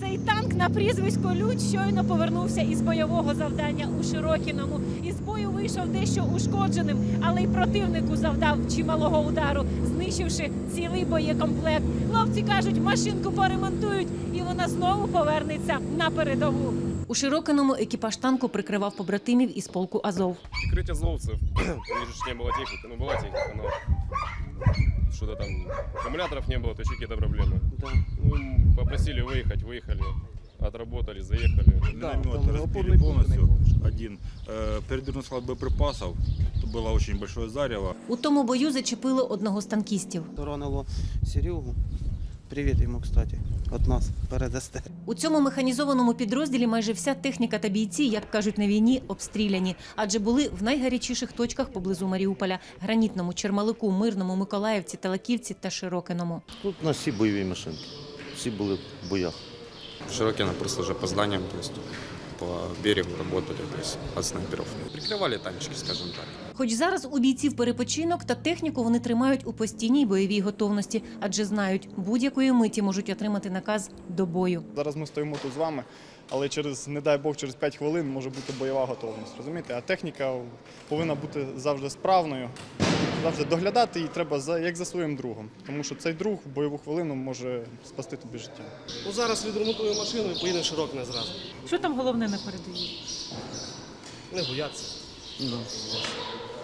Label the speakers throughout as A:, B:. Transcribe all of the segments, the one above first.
A: Цей танк на прізвисько Людь щойно повернувся із бойового завдання у Широкіному. Із бою вийшов дещо ушкодженим, але й противнику завдав чималого удару, знищивши цілий боєкомплект. Хлопці кажуть, машинку поремонтують, і вона знову повернеться на передову. У Широкиному екіпаж танку прикривав побратимів із полку Азов.
B: Прикрыть азовцев. Вижу, что не было техники. Ну, была техника, но что-то там аккумуляторов не было, то еще какие-то проблемы. Ну, им попросили выехать, выехали, отработали, заехали.
C: Минометы разбили полностью. Один. Э, Передвижной склад боеприпасов. Это было очень большое зарево.
A: У тому бою зачепили одного з танкістів.
D: Ранило Серегу. Привіт йому, кстати, від нас передасте.
A: У цьому механізованому підрозділі майже вся техніка та бійці, як кажуть на війні, обстріляні, адже були в найгарячіших точках поблизу Маріуполя: гранітному, Чермалику, Мирному, Миколаївці, Талаківці та Широкиному.
E: Тут у нас всі бойові машинки. Всі були в боях.
F: Широкино просто вже по зданням то есть по берегу работали, то есть от снайперов. Прикрывали танчики, скажем так.
A: Хоч зараз у бійців перепочинок та техніку вони тримають у постійній бойовій готовності, адже знають, будь-якої миті можуть отримати наказ до бою.
G: Зараз ми стоїмо тут з вами, але через, не дай Бог, через 5 хвилин може бути бойова готовність. Розумієте? А техніка повинна бути завжди справною. Завжди доглядати її треба за, як за своїм другом. Тому що цей друг в бойову хвилину може спасти тобі життя.
H: Ну зараз відремонтую машину і поїдемо широко не зразу.
A: Що там головне на передовій?
H: Не бояться.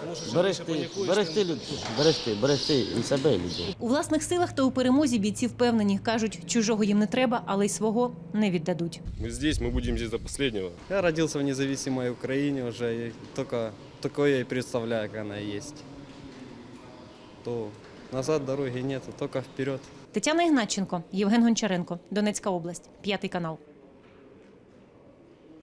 H: Тому що чим
E: Бережти, бережти, люд- бережти, бережти і себе, і людей.
A: У власних силах та у перемозі бійці впевнені, кажуть, чужого їм не треба, але й свого не віддадуть.
B: Мы здесь, мы будем здесь до последнего.
D: Я родился в независимой Украине уже, и только такое я и представляю, как она есть. То назад дороги нет, только вперед.
A: Тетяна Ігнатченко, Євген Гончаренко, Донецька область, п'ятий канал.